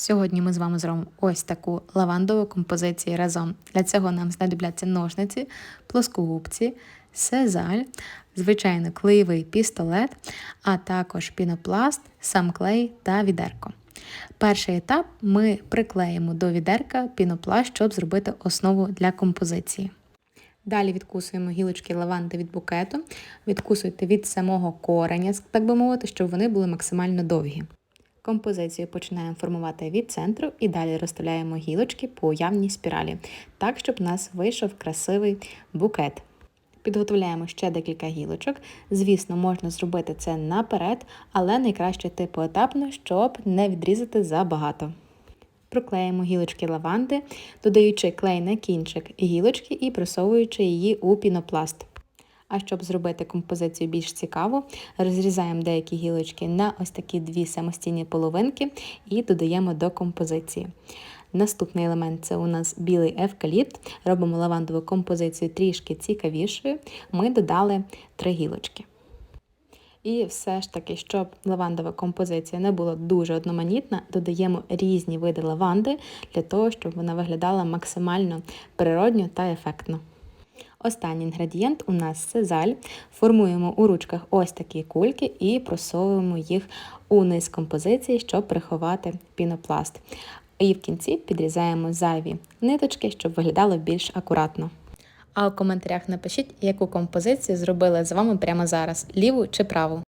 Сьогодні ми з вами зробимо ось таку лавандову композицію разом. Для цього нам знадобляться ножниці, плоскогубці, сезаль, звичайно, клеєвий пістолет, а також пінопласт, сам клей та відерко. Перший етап ми приклеїмо до відерка пінопласт, щоб зробити основу для композиції. Далі відкусуємо гілочки лаванди від букету, відкусуйте від самого кореня, так би мовити, щоб вони були максимально довгі. Композицію починаємо формувати від центру і далі розставляємо гілочки по уявній спіралі, так, щоб у нас вийшов красивий букет. Підготовляємо ще декілька гілочок. Звісно, можна зробити це наперед, але найкраще йти поетапно, щоб не відрізати забагато. Проклеїмо гілочки лаванди, додаючи клей на кінчик гілочки і просовуючи її у пінопласт. А щоб зробити композицію більш цікаву, розрізаємо деякі гілочки на ось такі дві самостійні половинки і додаємо до композиції. Наступний елемент це у нас білий евкаліпт. Робимо лавандову композицію трішки цікавішою. Ми додали три гілочки. І все ж таки, щоб лавандова композиція не була дуже одноманітна, додаємо різні види лаванди для того, щоб вона виглядала максимально природньо та ефектно. Останній інгредієнт у нас сезаль. Формуємо у ручках ось такі кульки і просовуємо їх у низ композиції, щоб приховати пінопласт. І в кінці підрізаємо зайві ниточки, щоб виглядало більш акуратно. А у коментарях напишіть, яку композицію зробили з вами прямо зараз: ліву чи праву.